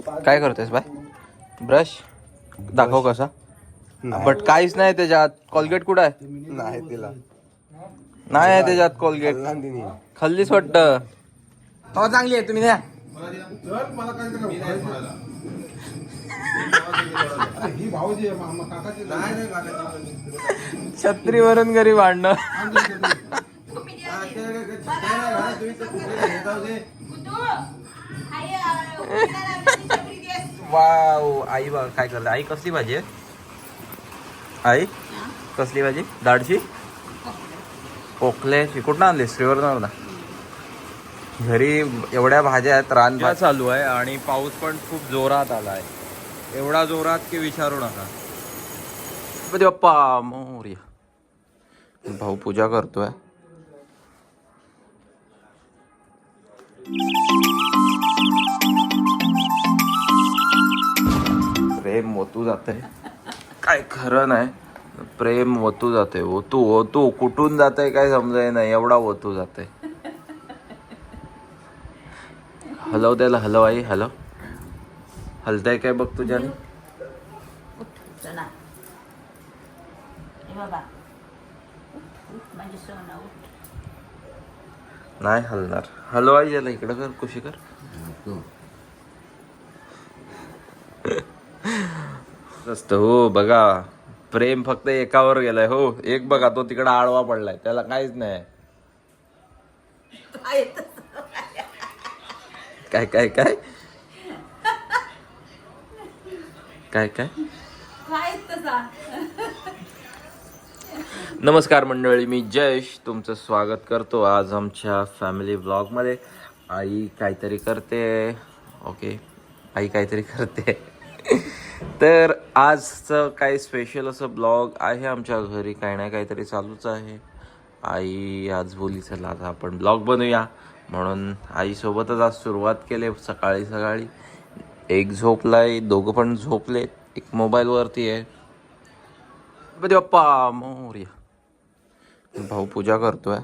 काय करतेस bye brush दाखव कसा बट काहीच नाही त्याच्यात कॉलगेट कुठं आहे नाही तिला नाही आहे त्याच्यात कॉलगेट खाल्लीच वाटतं तो चांगली आहे तुम्ही द्या छत्रीवरून घरी भांडणं वाव आई बघ काय करते? आई कसली भाजी आहे? आई कसली भाजी? दाडची पोकल्याची कुठं आणली श्रीवर्धन ना घरी एवढ्या भाज्या आहेत रान चालू आहे आणि पाऊस पण खूप जोरात आला आहे. एवढा जोरात की विचारू नका. बाप्पा मोर्या. भाऊ पूजा करतोय. प्रेम ओतू जाते काय खरं नाही. प्रेम ओतू जाते ओतू ओतू. कुठून जाते काय समजाय नाही. एवढा ओतू जाते हलव त्याला हलव आई हलव. हलताय काय बघ तुझ्याने उठ नाही हलणार. हलव आई याला इकडं कर कुशी कर. असतं हो बघा. प्रेम फक्त एकावर गेलाय हो. एक बघा तो तिकडं आडवा पडलाय. त्याला काहीच नाही. काय काय काय? काय काय? नमस्कार मंडळी मी जयश तुमचं स्वागत करतो आज आमच्या फॅमिली ब्लॉगमध्ये आई काहीतरी करते. ओके आई काहीतरी करते. तर आजचं काही स्पेशल असं ब्लॉग आहे आमच्या घरी. काही ना काहीतरी चालूच आहे. आई आज बोली चला आता आपण ब्लॉग बनवूया. म्हणून आईसोबतच आज सुरुवात केली सकाळी सकाळी. एक झोपलाय दोघं पण झोपले एक मोबाईलवरती आहे. गणपती बाप्पा मोर्या. भाऊ पूजा करतोय.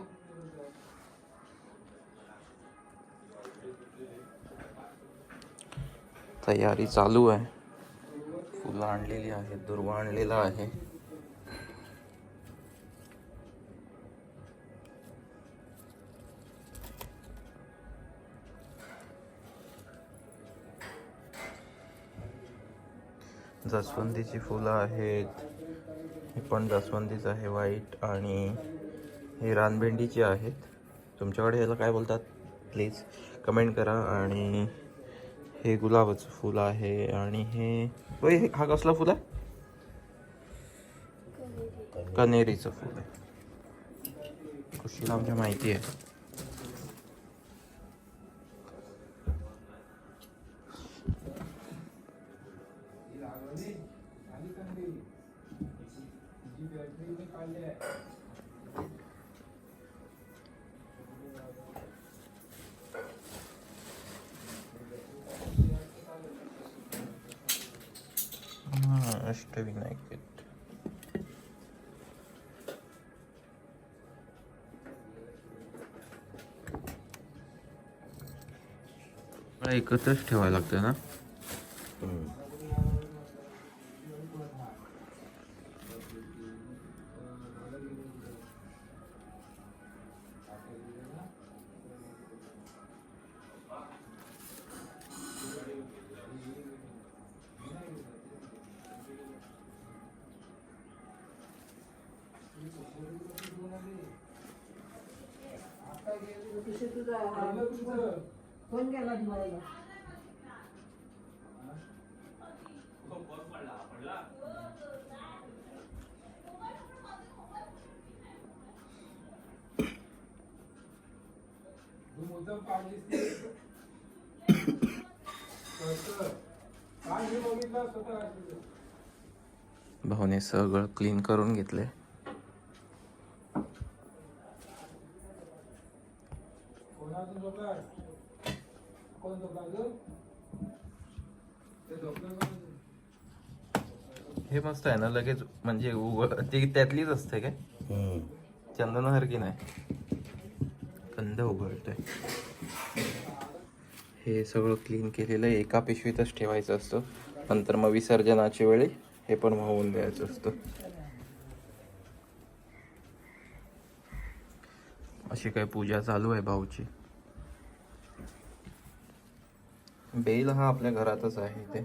तयारी चालू आहे. फुलं आणलेली आहेत दुर्वा आणलेला आहे. जास्वंदीची फुलं आहेत. हे पण जास्वंदीच आहे व्हाईट आणि हे रानभेंडीची आहेत. तुमच्याकडे ह्याला काय बोलतात? प्लीज कमेंट करा आणि हे गुलाबाचं फुल आहे आणि हे हे हा कसला फुल आहे? कनेरीचं फुल आहे. खुशीला आमच्या माहिती आहे. हा, अष्टविनायक आहेत. मला एकत्रच ठेवायला लागतं ना फोन केला तुम्हाला भाऊने सगळं क्लीन करून घेतले हे मस्त आहे ना लगेच म्हणजे उघड ती त्यातलीच असते काय? चंदनासारखी नाही. कंद उघडतोय. हे सगळं क्लीन केलेलं आहे. एका पिशवीतच ठेवायचं असतं. नंतर मग विसर्जनाच्या वेळी हे पण वाहून द्यायचं असतं. अशी काय पूजा चालू आहे भाऊची. बेल हा आपल्या घरातच आहे इथे.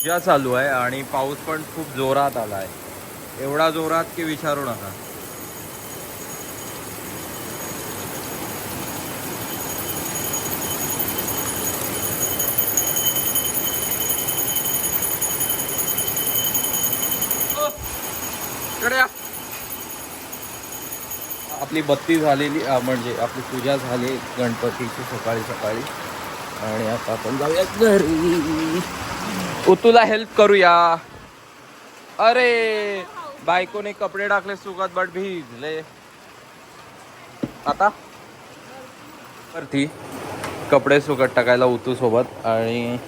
पूजा चालू आहे आणि पाऊस पण खूप जोरात आला आहे एवढा जोरात की विचारू नका. आपली बत्ती झालेली म्हणजे आपली पूजा झाली गणपतीची सकाळी सकाळी. आणि आता आपण जाऊया घरी. ओ, तुला हेल्प करूया. अरे बायकोने कपडे टाकले सुकात बट भिजले. आता? वरती कपडे सुकत टाकायला उतू सोबत आणि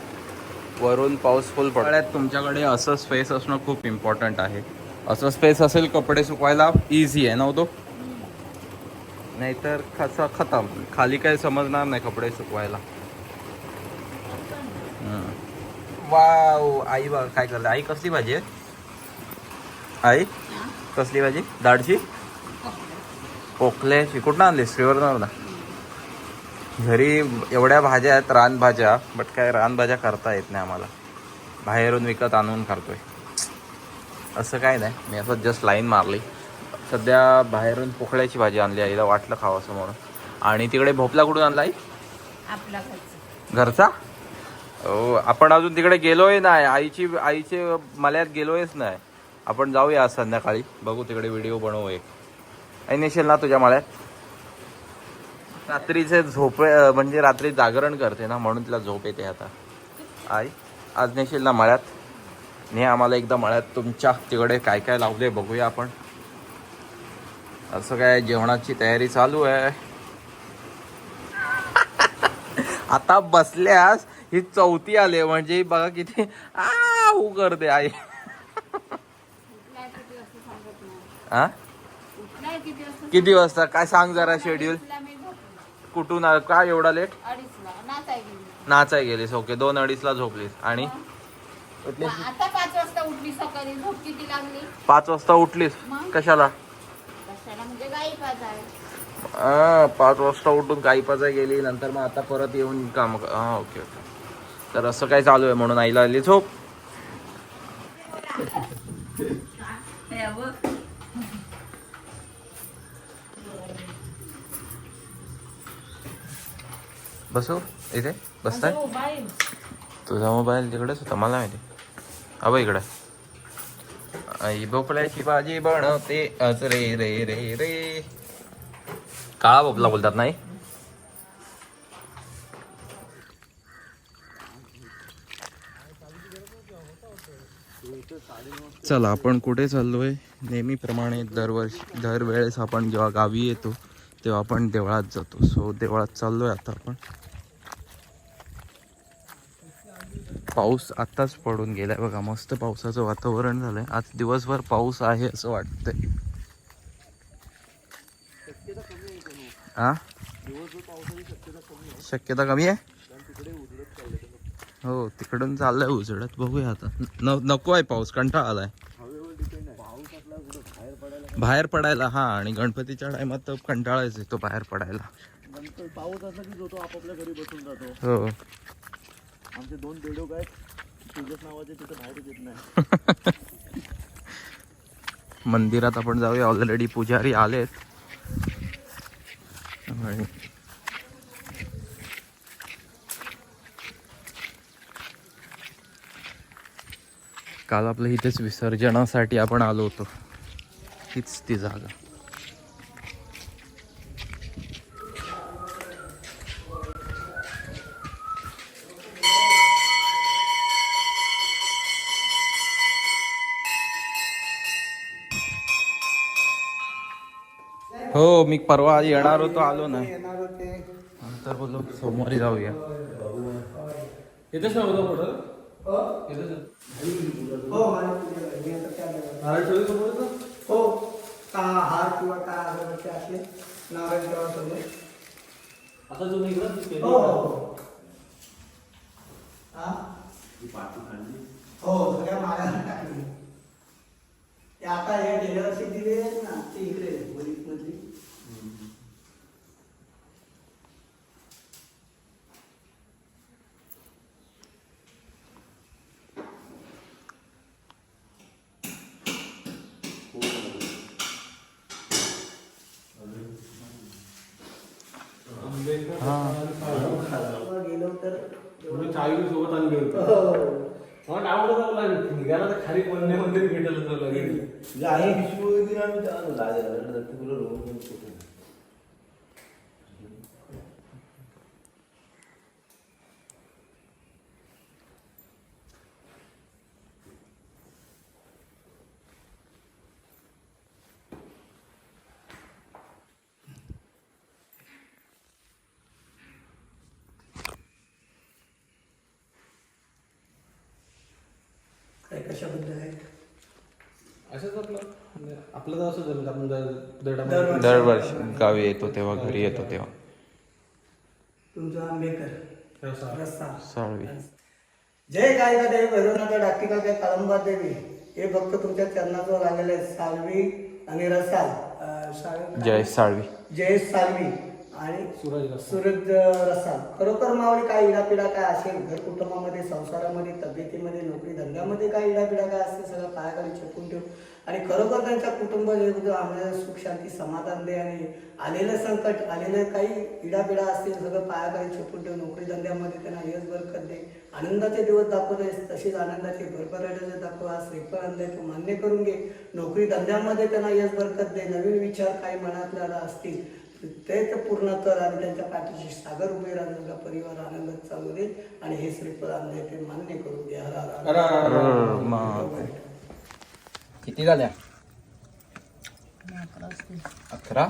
वरून पाऊस फुल पडल्यात तुमच्याकडे असं स्पेस असणं खूप इम्पॉर्टंट आहे. असं स्पेस असेल कपडे सुकवायला इझी आहे नव्हतो नाहीतर खसा खतम. खाली काय समजणार नाही कपडे सुकवायला. वाव आई बघ काय करते? आई कसली भाजी आहे? आई कसली भाजी? दाडची पोकल्याची. कुठं आणली श्रीवर्धन ना घरी एवढ्या भाज्या आहेत रानभाज्या बट काय रानभाज्या करता येत नाही आम्हाला. बाहेरून विकत आणून करतोय असं काय नाही. मी असं जस्ट लाईन मारली. सध्या बाहेरून पोकळ्याची भाजी आणली आईला वाटलं खावं असं म्हणून. आणि तिकडे भोपला कुठून आणला आई आपला घरचा? हो आपण अजून तिकडे गेलोय नाही. आईची आईचे मल्यात गेलोयच नाही. आपण जाऊया आज संध्याकाळी. बघू तिकडे व्हिडिओ बनवू एक. आई नेशील ना तुझ्या मळ्यात रात्रीचे झोप म्हणजे रात्री जागरण करते ना म्हणून तिला झोप येते आता. आई आज नेशील ना मळ्यात ने आम्हाला एकदा मळ्यात तुमच्या तिकडे काय काय लावले बघूया आपण. असं काय जेवणाची तयारी चालू आहे? आता बसल्यास ही चौथी आले म्हणजे बघा किती आ ऊ करते आई. हा किती वाजता? काय सांग जरा शेड्यूल कुठून काय एवढा लेट नाचाय गेली नाचाय गेलीस. ओके दोन अडीचला झोपलीस. आणि? पाच वाजता उठलीस? कशाला? हां पाच वाजता उठून काही पाजाय गेली नंतर मग आता परत येऊन काम हां ओके ओके तर असं काय चालू आहे म्हणून आईला आली झोप. बसू इथे बसताय? तुझा मोबाईल तिकडेच होता मला माहिती. अबा इकडे. आई भोपळ्याची भाजी बनवते. अच रे रे रे रे. काळा भोपला बोलतात नाही? चला आपण कुठे चाललोय? नेहमीप्रमाणे दरवर्षी दरवेळेस आपण जेव्हा गावी येतो तेव्हा आपण देवळात जातो. सो देवळात चाललोय आता आपण. पाऊस आत्ताच पडून गेलाय. बघा मस्त पावसाचं वातावरण झालंय. आज दिवसभर पाऊस आहे असं वाटतंय. हा? शक्यता कमी आहे? हो तिकडून चाललंय उजडत. बघूया आता. न नको आहे पाऊस कंटाळा आलाय. बाहेर पडायला हा आणि गणपतीच्या टायमात तर कंटाळाच येतो बाहेर पडायला. पाऊस असला की जो तो आपापल्या घरी बसून जातो. हो. आमचे दोन बेडोक आहेत. तेजस नावाचे तिथे बाहेरच येत नाही. मंदिरात आपण जाऊया. ऑलरेडी पुजारी आलेत. आणि काल आपलं इथेच विसर्जनासाठी आपण आलो होतो. हीच ती जागा. हो मी परवा येणार होतो आलो ना. नंतर बोललो सोमवारी जाऊया. हो. का हार किंवा काय अगरबत्ती असले नारायण देवासमोर हो हो हा? हो सगळ्या मागायला टाकली. ते आता हे गेल्या वर्षी दिले ना ते इकडे वलीत मधली गेलो तर सोबत आणले होते हो. मला आवडत आपला निघाला तर खाली कोणत्या मंदिर भेटलं तर लगेच गाई पिशवी दिन आम्ही तुला रोज काय कशाबद्दल आहे असंच आपलं म्हणजे आपलं तर असं आपण दर- दरवर्षी. दरवर्षी गावी येतो तेव्हा घरी येतो तेव्हा. तुमचा आंबेकर रस्सा. रस्ता साळवी जय गायका देवी भैरवनाथ डाकिका काय काळंबा देवी हे भक्त तुमच्या चरणाजवळ आलेले आहेत साल्वी आणि रसाल जय साळवी. जय साल्वी आणि सूरज. सूरज रसाल खरोखर मावळी काय इडापिडा काय असेल? घर कुटुंबामध्ये संसारामध्ये तब्येतीमध्ये नोकरी धंद्यामध्ये काय इडापिडा काय असते सगळं पायाखाली चपून ठेव. आणि खरोखर त्यांच्या कुटुंब आम्हाला सुख शांती समाधान दे आणि आलेलं संकट आलेलं काही इडापिडा असतील सगळं पायाखाली चपून ठेव. नोकरी धंद्यामध्ये त्यांना यश बरकत दे. आनंदाचे दिवस दाखवत आहेस तसेच आनंदाचे भरभराटाचे दाखव. आज श्रीफळ तो मान्य करून घे. नोकरी धंद्यामध्ये त्यांना यश बरकत दे. नवीन विचार काही मनातल्या असतील. ते तर पूर्ण कर आणि त्यांच्या पाठीशी सागर उभे राहून तुझा परिवार आनंदात चालू दे आणि हे श्रीफळ आणलंय ते मान्य करून दे हर हर. किती झाल्या? अकरा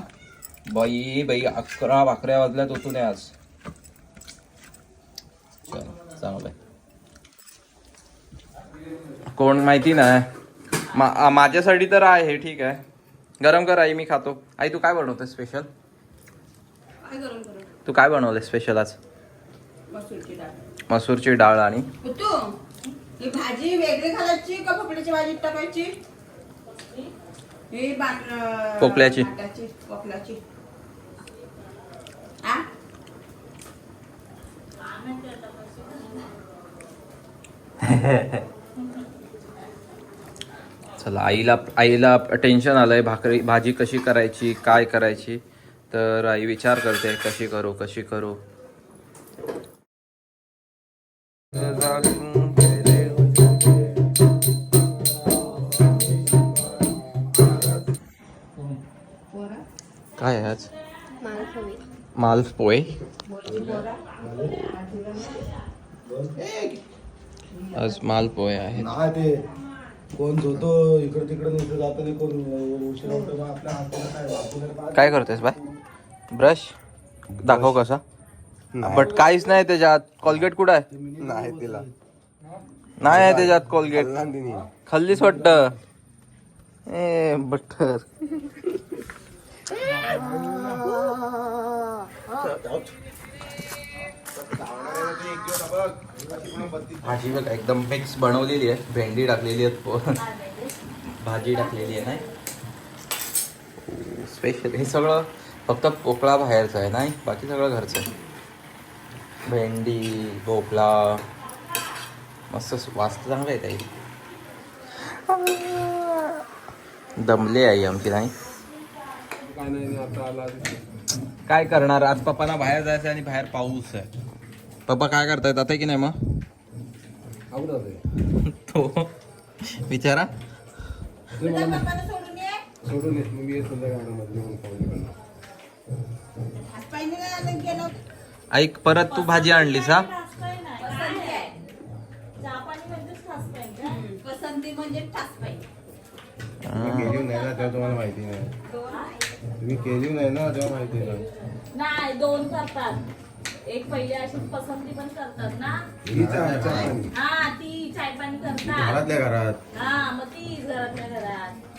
बाई बाई अकरा भाकऱ्या वाजल्यात होतो आज. चल चांगलंय कोण माहिती नाही मा माझ्यासाठी तर आहे ठीक आहे. गरम कर आई मी खातो. आई तू काय बनवते स्पेशल करू तू काय बनवलंय स्पेशल आज? मसूरची डाळ. आणि? भाजी वेगळी घालायची का टाकायची? चला आईला आईला टेन्शन आलंय भाकरी भाजी कशी करायची काय करायची? तर आई विचार करते कशी करू कशी करू? काय आहे आज? माल पोहे. आज माल नाही ते कोण झोतो इकडे तिकडे जातं कोण काय करतेस बाय? ब्रश? दाखव कसा? बट काहीच नाही त्याच्यात. कॉलगेट कुठं आहे? नाही तिला. नाही आहे त्याच्यात कोलगेट खाल्लीच वाटत. ए बटर भाजी बघ एकदम मिक्स बनवलेली आहे. भेंडी टाकलेली आहे भाजी टाकलेली आहे नाही? स्पेशल हे सगळं फक्त पोकळा बाहेरचं आहे नाही? बाकी सगळं घरचं आहे. भेंडी भोपळा. मस्त सु- वास तर चांगला आहे ताई. दमले आई आमची नाही? काय नाही आता आला काय करणार? आज पप्पांना बाहेर जायचं आणि बाहेर पाऊस आहे. पप्पा काय करतायत? आता की नाही मग? तो. विचारा. ऐक परत तू भाजी आणलीस हा? पसंती म्हणजे केली नाही ना तेव्हा तुम्हाला माहिती नाही तुम्ही केली नाही ना तेव्हा माहिती नाही नाही दोन करतात. एक पहिले अशी पसंती पण करतात ना. ही. हा ती चाय पाणी करतात. घरातल्या घरात. हा मग ती घरातल्या घरात.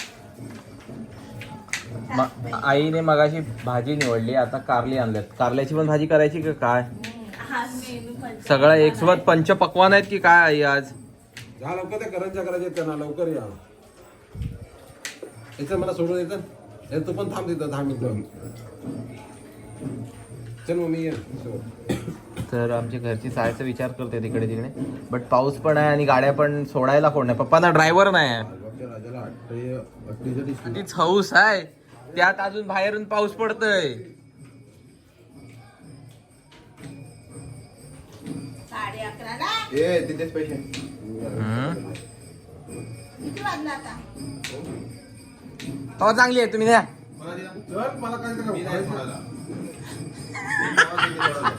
म- आईने मगाशी भाजी निवडली आता कारली आणल्यात. कारल्याची पण भाजी करायची का काय? सगळं एक सोबत पंचपक्वान आहेत की काय आई आज? जा लवकर त्या करंजा करायच्या आहेत त्यांना लवकर या. याचं मला सोडून येतं हे तू पण थांब तिथं दहा मिनिटं. चल मग मी ये तर आमच्या घरची जायचा विचार करते तिकडे तिकडे. बट पाऊस पण आहे आणि गाड्या पण सोडायला कोण नाही. पप्पांना ड्रायव्हर नाही आहे. बाबच्या राजाला अठ्ठे अठ्ठेचाळीस तीच हौस आहे. त्यात अजून बाहेरून पाऊस पडतोय. तिथेच पैसे. हो? चांगली आहे तुम्ही द्या. चल मला काय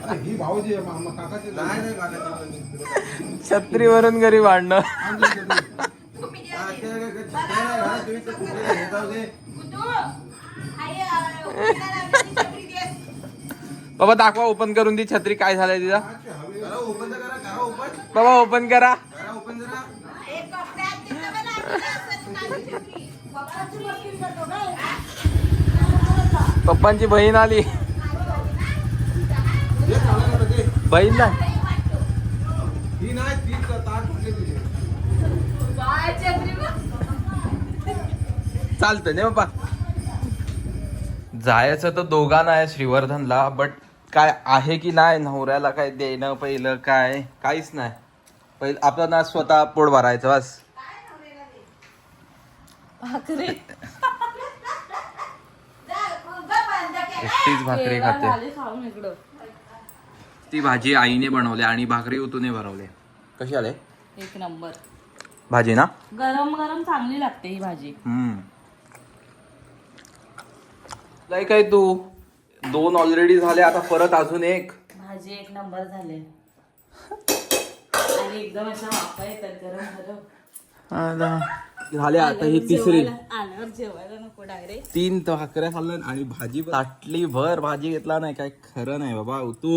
अरे ही भाऊजी आहे, मा- मा- काकाची नाही नाही काकाची छत्रीवरून घरी वाढणं. बाबा दाखवा ओपन करून ती छत्री काय झालंय तिचा बाबा ओपन करा. पप्पाची बहीण आली. बहीण ना. चालतं नाही. बाबा जायचं तर दोघांना आहे श्रीवर्धनला बट काय आहे की नाही नवऱ्याला काय देणं पहिलं काय काहीच नाही. पहिलं आपलं ना स्वतः पोट भरायचं बस. एकटीच भाकरी खाते. ती भाजी आईने बनवली आणि भाकरी उतूने भरवली. कशी आले? एक नंबर. भाजी ना? गरम गरम चांगली लागते ही भाजी. हम्म. काय काय तू? दोन ऑलरेडी झाले आता परत अजून एक. भाजी एक नंबर झाले. आणि एकदम अशा वाफा येतात गरम गरम. झाले आता ही तिसरी. जेवायला- आल्यावर जेवायला नको डायरेक्ट तीन भाकऱ्या खाल्ल्या आणि भाजी ताटली भर भाजी घेतला नाही काय खरं नाही बाबा तू.